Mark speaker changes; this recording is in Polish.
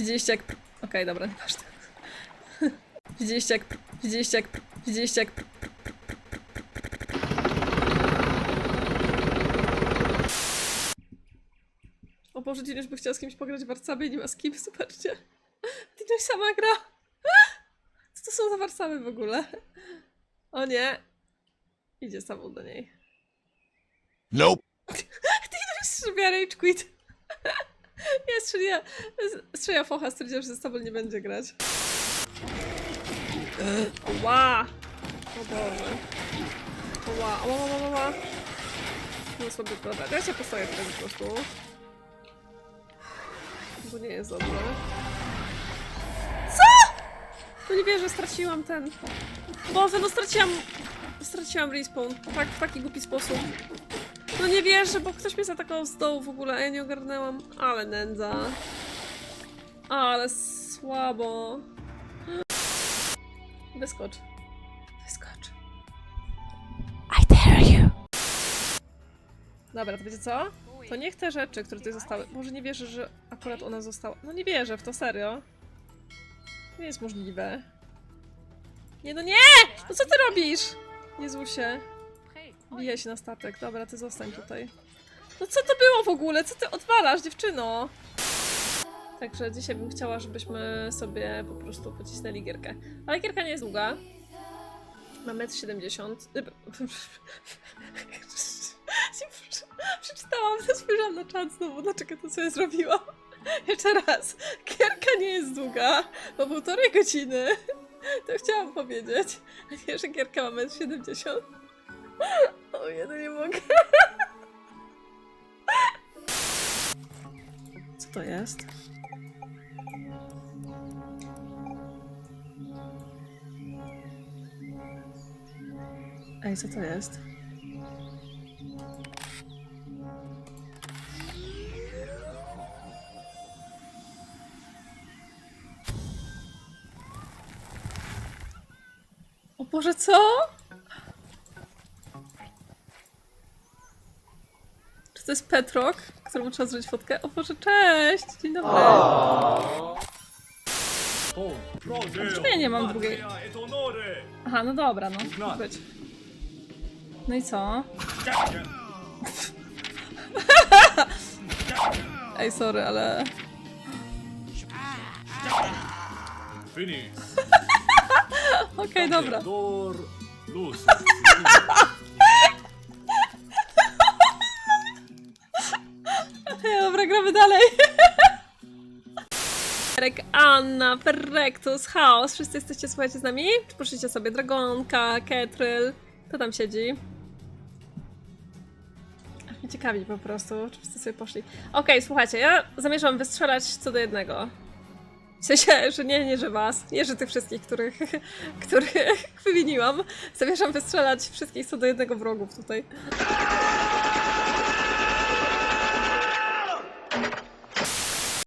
Speaker 1: Widzieliście jak... Okej, dobra, nieważne. Widzieliście jak... Widzieliście jak... Widzieliście jak... O Boże, Dinuś by chciał z kimś pograć w Warszawie i nie ma z kim, zobaczcie. Dinuś sama gra. Co to są za Warszawy w ogóle? O nie. Idzie samą do niej.
Speaker 2: Nope.
Speaker 1: Szybia rage quit. Nie, strzeliła, strzeliła focha, stwierdziła, że ze sobą nie będzie grać. Ła! O Boże. Ła, ła, ła, ła, ła. No sobie, dobra, ja się postoję tutaj po prostu. Bo nie jest dobrze. Co?! No nie wierzę, straciłam ten... Boże, no straciłam... Straciłam respawn. Tak, w taki głupi sposób. No nie wierzę, bo ktoś mnie zaatakował z dołu w ogóle, ja nie ogarnęłam. Ale nędza. Ale słabo. Wyskocz. Wyskocz. I dare you. Dobra, to wiecie co? To niech te rzeczy, które tutaj zostały... Może nie wierzę, że akurat ona została... No nie wierzę w to, serio. Nie jest możliwe. Nie, no nie! No co ty robisz? Jezusie. Bija się na statek. Dobra, ty zostań tutaj. No co to było w ogóle? Co ty odwalasz, dziewczyno? Także dzisiaj bym chciała, żebyśmy sobie po prostu pocisnęli gierkę. Ale gierka nie jest długa. Ma 1,70 m. Przeczytałam, spojrzałam na czat znowu, dlaczego to sobie zrobiłam. Jeszcze raz. Gierka nie jest długa, bo półtorej godziny. To chciałam powiedzieć. A nie, że gierka ma 1,70 m. O, ja to nie mogę. Co to jest? Ej, co to jest? O Boże, co? To jest Petrok, któremu trzeba zrobić fotkę? O Boże, cześć! Dzień dobry. Czemu ja nie mam drugiej? Aha, no dobra, no. Mógł być. No i co? Ej, sorry, ale...
Speaker 3: Finish.
Speaker 1: Okej, dobra.
Speaker 3: Door.
Speaker 1: gramy dalej. Erek, Anna, Perrectus, Chaos. Wszyscy jesteście, słuchajcie, z nami? Poszliście sobie? Dragonka, Ketryl. Kto tam siedzi? Aż mnie ciekawi po prostu, czy wszyscy sobie poszli. Okej, słuchajcie, ja zamierzam wystrzelać co do jednego. W sensie, że nie, nie, że was, nie, że tych wszystkich, których, których wymieniłam. Zamierzam wystrzelać wszystkich co do jednego wrogów tutaj.